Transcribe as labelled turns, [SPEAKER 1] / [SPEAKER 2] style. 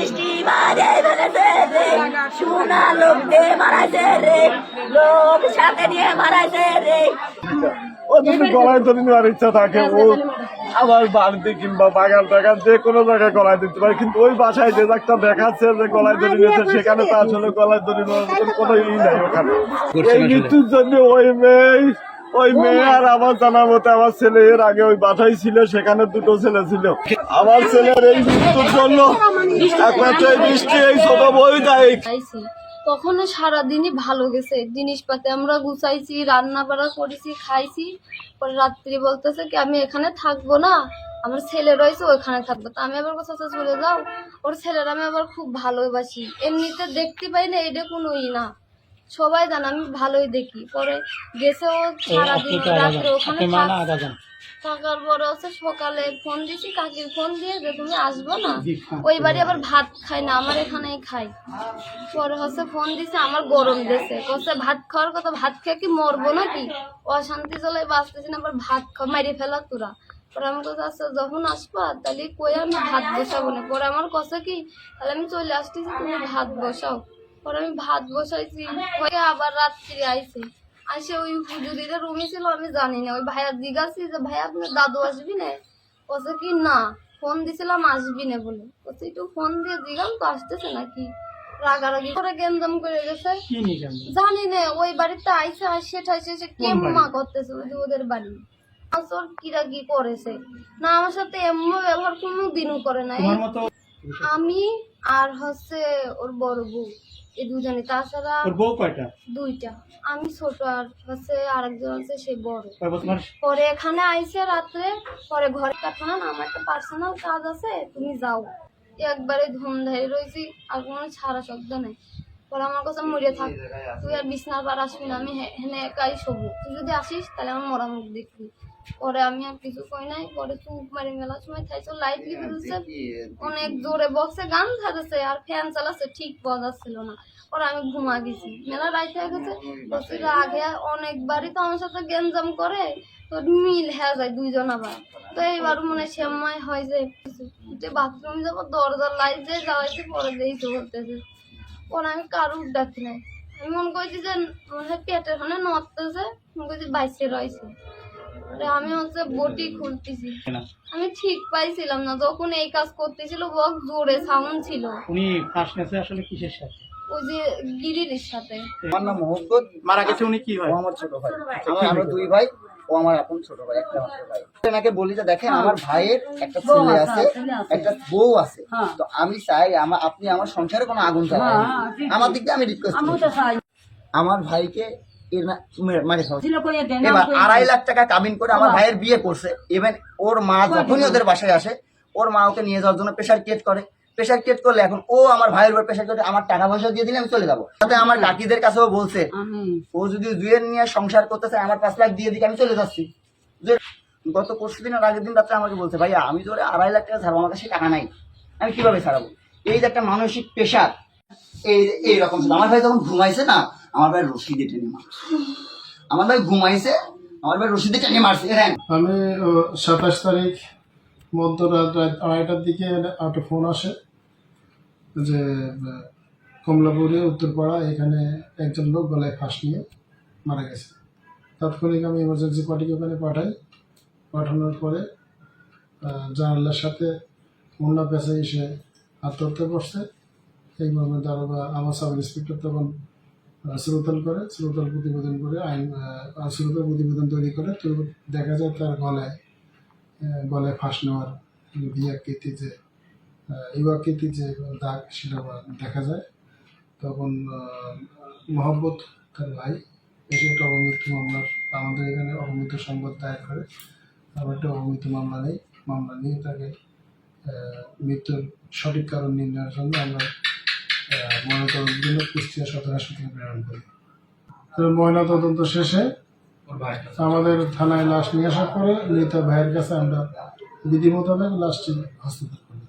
[SPEAKER 1] বৃষ্টি বাজে ফেলেছে রে। সোনা লোক দিয়ে মারাইছে রে। লোক সাথে নিয়ে মারাইছে রে।
[SPEAKER 2] ও যদি গলায় ধরে নেওয়ার ইচ্ছা থাকে ও আমার বাড়িতে কিংবা বাগান টাগান যে কোনো জায়গায় গলায় দিতে পারে। কিন্তু ওই বাসায় যে একটা দেখাচ্ছে যে গলায় ধরে নিয়েছে সেখানে তো আসলে গলায় ধরে নেওয়ার কোনো ই নাই ওখানে। এই মৃত্যুর জন্য ওই মেয়ে ওই মেয়ে আর আমার জানার মতো আমার ছেলে এর আগে ওই বাসায় ছিল সেখানে দুটো ছেলে ছিল। আমার ছেলের এই মৃত্যুর জন্য একমাত্র এই বৃষ্টি এই ছোট বই দায়ী।
[SPEAKER 3] খাইছি তখন সারাদিনই ভালো গেছে। জিনিসপাতি আমরা গুছাইছি রান্না বাড়া করেছি খাইছি। পরে রাত্রি বলতেছে কি আমি এখানে থাকব না। আমার ছেলে রয়েছে ওইখানে থাকব। তা আমি আবার কোথাও চলে যাও। ওর ছেলের আমি আবার খুব ভালোবাসি। এমনিতে দেখতে পাই না এটা কোনো ই না। সবাই জানে আমি ভালোই দেখি। পরে গেছে ও সারাদিন রাত্রে ওখানে থাকার পরে হচ্ছে সকালে ফোন দিছি কাকির ফোন দিয়ে যে তুমি আসব না ওই বাড়ি আবার ভাত খাই না আমার এখানেই খাই পরে হচ্ছে ফোন দিছে আমার গরম দিছে কছে ভাত খাওয়ার কথা ভাত খেয়ে কি মরবো নাকি? অশান্তি চলে বাঁচতেছি না আবার ভাত খা মারি ফেলা তোরা। পরে আমার কাছে আসছে যখন আসবা তাহলে কই আমি ভাত বসাবো না? পরে আমার কথা কি তাহলে আমি চলে আসতেছি তুমি ভাত বসাও। পরে আমি ভাত বসাইছি হয়ে আবার রাত্রি আইছে। আসে ওই হুজুরিটা রুমে ছিল আমি জানি না। ওই ভাইয়া জিজ্ঞাসি যে ভাইয়া আপনার দাদু আসবি না? বলছে কি না ফোন দিছিলাম আসবি না বলে। বলছে একটু ফোন দিয়ে জিগাম তো আসতেছে নাকি? রাগারাগি করে গেমজাম করে গেছে। জানি না ওই বাড়িতে আইসে আসে ঠাইসে এসে কেম্মা করতেছে ওই ওদের বাড়ি। আসর কিরা কি করেছে। না আমার সাথে এমন ব্যবহার কোনো দিনও করে নাই। আমি আর হচ্ছে ওর বড় বউ। এই দুজনে তাছাড়া
[SPEAKER 4] ওর বউ কয়টা?
[SPEAKER 3] দুইটা। আমি ছোট আর হচ্ছে আরেকজন আছে সে বড়। পরে এখানে আইসে রাত্রে পরে ঘরে কাটান আমার একটা পার্সোনাল কাজ আছে তুমি যাও। একবারে ধুম ধরে রয়েছি আর কোনো ছাড়া শব্দ নেই। পরে আমার কাছে মরে থাক তুই আর বিছনার পার আসবি না আমি হে- হেনে একাই শোবো। তুই যদি আসিস তাহলে আমার মরা মুখ দেখবি। পরে আমি আর কিছু কই নাই পরে চুপ মারি মেলা সময় লাইট লিখে দিচ্ছে অনেক জোরে বক্সে গান ছাড়েছে আর ফ্যান চালাচ্ছে ঠিক বাজাচ্ছিল না। পরে আমি ঘুমা গেছি মেলা রাইট হয়ে গেছে আগে অনেকবারই তো আমার সাথে গেঞ্জাম করে তো মিল হয়ে যায় দুইজন আবার। তো এইবার মনে হয় সেমাই হয় যে যে বাথরুমে যাব দরজার লাইট দিয়ে যাওয়াইছে পরে দিয়ে তো বলতেছে। পরে আমি কারুর ডাকি নাই। আমি মনে করছি যে হয় পেটের ওখানে নড়তেছে মনে করছি বাইসে রয়েছে। আমি হচ্ছে বটি খুলতেছি। আমি ঠিক পাইছিলাম না যখন এই কাজ করতেছিল বক জোরে সাউন্ড ছিল।
[SPEAKER 4] উনি নেছে আসলে কিসের সাথে?
[SPEAKER 3] ওই যে গিরির সাথে।
[SPEAKER 5] আমার নাম মোহাম্মদ।
[SPEAKER 4] মারা গেছে উনি কি হয়
[SPEAKER 5] আমার ছোট ভাই। আমরা দুই ভাই ও আমার এখন ছোট ভাই একটা মাত্র ভাই। এনাকে বলি যে দেখেন আমার ভাইয়ের একটা ছেলে আছে একটা বউ আছে। তো আমি চাই আমার আপনি আমার সংসারে কোনো আগুন জ্বালায় আমার দিক দিয়ে আমি রিকোয়েস্ট আমার ভাইকে এবার আড়াই লাখ টাকা কামিন করে আমার ভাইয়ের বিয়ে করছে। ইভেন ওর মা যখনই ওদের বাসায় আসে ওর মা ওকে নিয়ে যাওয়ার জন্য প্রেশার ক্রিয়েট করে। প্রেশার ক্রিয়েট করলে এখন ও আমার ভাইয়ের উপর প্রেশার করে আমার টাকা পয়সা দিয়ে দিলে আমি চলে যাব। তাতে আমার কাকিদের কাছেও বলছে ও যদি দুয়ের নিয়ে সংসার করতে চায় আমার পাঁচ লাখ দিয়ে দিকে আমি চলে যাচ্ছি। গত পরশু দিন আর আগের দিন রাত্রে আমাকে বলছে ভাইয়া আমি তোরে আড়াই লাখ টাকা ছাড়বো আমার কাছে টাকা নাই। আমি কীভাবে ছাড়াবো? এই যে একটা মানসিক প্রেশার এই এইরকম। ছিল আমার ভাই যখন ঘুমাইছে না আমার ভাই রশিদে টেনে মারছে। আমার ভাই ঘুমাইছে, আমার ভাই রশিদে টেনে মারছে হ্যাঁ
[SPEAKER 6] আমি সাতাশ তারিখ মধ্যরাত রাত আড়াইটার দিকে একটা ফোন আসে যে কমলাপুরে, উত্তরপাড়া, এখানে একজন লোক গলায় ফাঁস নিয়ে মারা গেছে। তাৎক্ষণিক আমি এমার্জেন্সি পার্টিকে ওখানে পাঠাই। পাঠানোর পরে জানালার সাথে মুন্না পেশে এসে আত্মহত্যা করছে। এই মর্মে দারোগা আমার সাব ইন্সপেক্টর তখন শ্রোতাল করে শ্রোতাল প্রতিবেদন করে আইন শ্রোতাল প্রতিবেদন তৈরি করে তো দেখা যায় তার গলায় গলায় ফাঁস নেওয়ার বিয়াকৃতি যে ইউআকৃতি যে দাগ সেটা দেখা যায়। তখন আহ, মোহাম্মদ তার ভাই এসে একটা অবমৃত্যু মামলার আমাদের এখানে অবমৃত্যু সংবাদ দায়ের করে। আমরা একটা অবমৃত্যু মামলা নেই মামলা নিয়ে তাকে মৃত্যুর সঠিক কারণ নির্ণয়ের জন্য আমরা ময়নাতদন্তের জন্য কুষ্টিয়া সদর হাসপাতালে প্রেরণ করি তো ময়নাতদন্ত শেষে আমাদের থানায় লাশ নিয়ে আসার পরে মৃত ভাইয়ের কাছে আমরা বিধি মোতাবেক লাশটি হস্তান্তর করি।